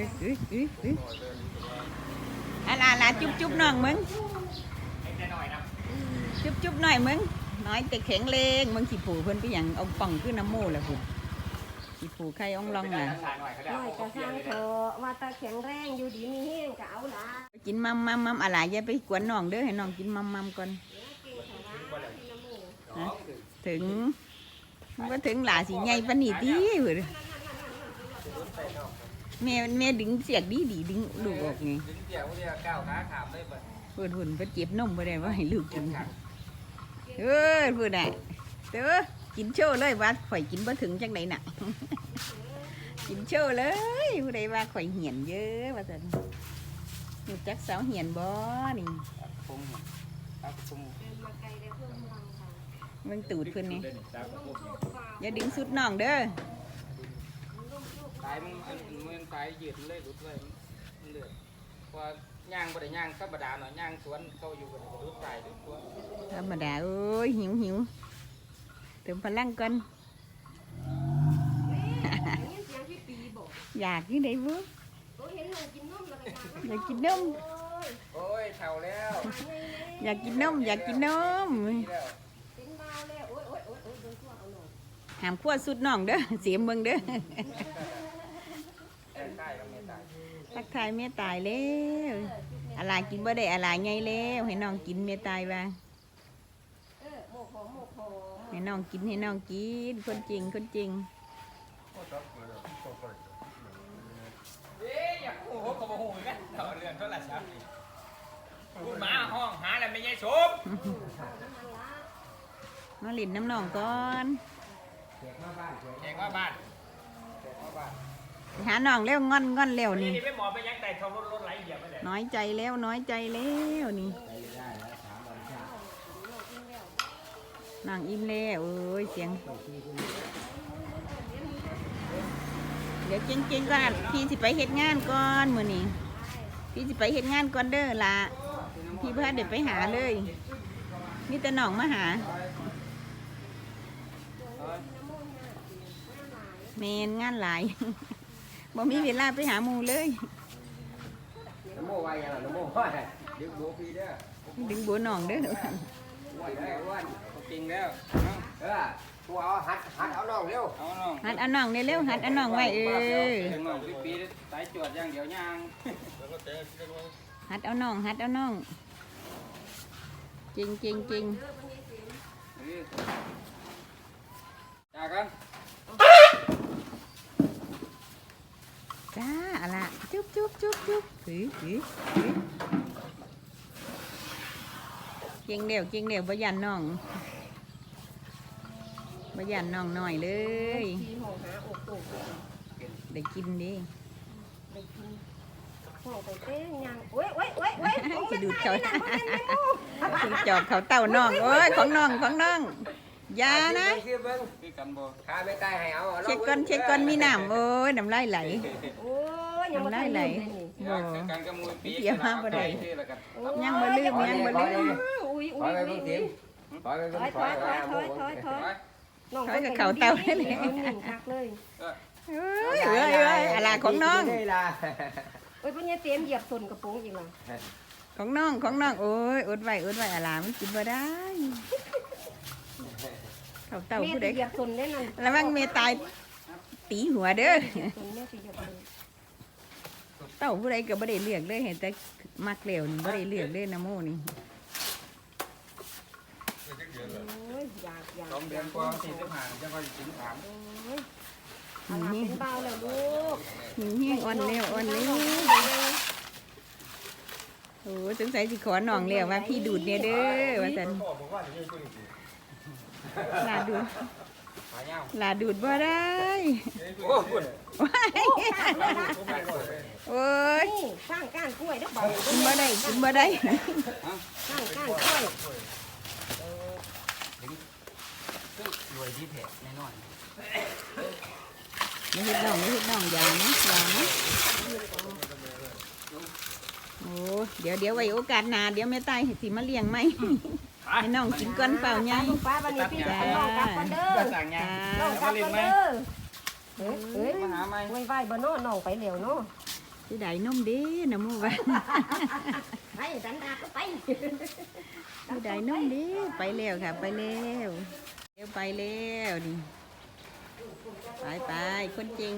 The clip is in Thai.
อ้ยเอ้ยเอ้ยเอ้ยอะลาลาจุ๊บจุ๊บน้องมึงจุ๊บจุ๊บหน่อยมึงน้อยแต่แข็งแรงมึงขี้ผูเพิ่นไปหยังเอาป่องขึ้นน้ำโม่ละคุณขี้ผูไข่อ่องลองน่ะน้อยกระช่างเถอะว่าตาแข็งแรงอยู่ดีมีแห้งก็เอาละกินมัมมัมมัมอะไรอย่าไปกวนน้องเด้อให้น้องกินมัมมัมก่อนถึงมันก็ถึงหลาสิใหญ่ปนนี้ติเว้ย แม่แม่ดึงเสียกดีดีดึงลูกออกไงถึงเดี๋ยวเรียกก้าวขาขามได้เบิดเพิ่นหุ่นเพิ่นเจ็บนมบ่ได้ว่าให้ลูกกินเอ้ยเพิ่นน่ะเด้อกินโชว์เลยว่าข่อยกินบ่ถึงจังไดน่ะ กินโชว์เลยผู้ใดว่าข่อยเหียนเยอะว่าซั่นรู้จักสาวเหียนบ่นี่ปุ้งครับปุ้งมาไกลได้เพิ่มพลังค่ะมึงตูดเพิ่นนี่อย่าดึงสุดน้องเด้อ ตายมึงอันมึงตายยืดเลยหลุดเลยมันเลือดพอย่างบ่ได้ย่างธรรมดาเนาะย่างสวนเขาอยู่กับหลุดตายทุกตัวธรรมดาเอ้ยหิวหิวเติมพลังก่อนนี่เสียงพี่ปีบอกอยากที่ไหนบ่ตัวเห็นหนูกินนมแล้วก็อยากอยากกินนมโอ้ยโอ้ยเท่าแล้วมาไงเนี่ยอยากกินนมอยากกินนมนี่แล้วกินเบาแล้วโอ้ยโอ้ยโอ้ยโอ้ยโดนทั่วเอาหน่อยหามขั้วสุดน้องเด้อเสียมเบิ่งเด้อ แต่ตายก็ไม่ตาย ทักทายแม่ตายแล้วอะไรกินบ่ได้อะไรไงแล้วให้น้องกินแม่ตายว่าเออโมกหอมโมกหอมให้น้องกินให้น้องกินคนจริงคนจริงเอ๊ะอยากโอ้โหก็บ่ฮู้กันเท่าเรื่องโทรศัพท์พูดมาห้องหาแล้วไม่ใช่สมมาลินน้ำน้องก่อนเอกว่าบ้านเอกว่าบ้านไป หาน้องแล้วงอนงอนแล้วนี่นี่นี่ไม่หมอไปยังแต่เขารถรถไหลเหยียบไปเลยน้อยใจแล้วน้อยใจแล้วนี่นางอิ่มแล้วเอ้ยเสียง เดี๋ยวจริงๆก็พี่สิไปเฮ็ดงานก่อนมื้อนี้พี่สิไปเฮ็ดงานก่อนเด้อล่ะพี่เพื่อเดี๋ยวไปหาเลยนี่แต่น้องมาหาเมนงานหลาย บ่มีเวลาไปหาหมู่เลย น้ำโมไว้ยังล่ะน้ำโมไว้เดี๋ยวบัวพีเด้อดึงบัวน้องเด้ออ้วันเด้ออ้วันจริงแล้วเออตัวเอาหัดหัดเอาน้องเร็วเอาน้องหัดเอาน้องเร็วๆหัดเอาน้องไว้เออเน้องปีปีสายจวดอย่างเดียวย่างหัดเอาน้องหัดเอาน้องจริงจริงจริงจ้ากัน จ้าอะล่ะ จุ๊บจุ๊บจุ๊บจุ๊บหือหือหือเก่งเดี่ยวเก่งเดี่ยวบ่ยันน้องบ่ยันน้องหน่อยเลย ทีห้อหาอกโตกได้กินดิได้กินห้อไปเต้นยังโอ้ยโอ้ยโอ้ยโอ้ยขอดูดเขานั่นมันเป็นแมงมุมสิจอกเขาเต่าน้องโอ้ยของน้องของน้องอยานะคือเบิ่งคือกันบ่ขาไม่ตายให้เอาเช็คก้นเช็คก้นมีน้ำโอ้ยน้ำลายไหล โอ้ ยยังมาทำเลยนี่บ่คือกันกับมวยปียังบ่ลืมยังบ่ลืมอุ้ยถอุ้อยยไปอุ้เบิ่ยงทีมถอยไปเบิ่งถอยไปหาหมู่น้องถอยกับเขาเต่าเลยนิ่งคักเลยเอ้ยเอ้ยเอ้ยอะไรของน้องนี่ล่ะโอ้ยพวกนี้เตรียมเหยียบส่วนกระโปรงอีกแล้วของน้องของน้องโอ้ยอดไว้อดไว้อะไรมันกินบ่ได้เขาเต่าแม่ผู้ใดสิเหยียบส่วนได้นั่นระวังเมตายตีหัวเด้อส่วนแม่สิ เต่าผู้ใดก็บ่ได้เลือกเลยเห็นแต่มักเหลวนี่บ่ได้เลือกเลยนะโมนี่โอ้ยอยากอยากสองเดือนกว่าสี่สิบห้าจะไปถึงสามโอ้ยเอาล่ะเป็นเบาแล้วลูกหิวแห้งอ่อนแล้วอ่อนแล้วโอ้สงสัยสิขอหน้องแล้วว่าพี่ดูดเนี่ยเด้อว่าซั่นลาดู ลาดูดบ่ได้โอ้คุณว้ายโอ้ยนี่สร้างก้านกล้วยเด้อเบากินบ่ได้กินบ่ได้สร้างก้านกล้วยรวยที่แท้แน่นอนไม่เฮ็ดน้องไม่เฮ็ดน้องอย่านะอย่านะโอ้เดี๋ยวเดี๋ยวไว้โอกาสหน้าเดี๋ยวแม่ตายสิมาเลี้ยงไหม ไอ้น้องกินก่อนเปล่าไงลูกป้าบันนี้พี่จน้องกับก่อนเด้อสั่งไงน้องกับก่อนเด้อเฮ้ยเฮ้ยมาหาไหมไม่ไหวบ่น้อน้องไปเร็วน้อที่ใดนุ่มดีนะมู่บ้านไปสันดาก็ไปที่ใดนุ่มดีไปเร็วค่ะ ไปเร็วเร็วไปเร็วนี่ไปไปคนจริง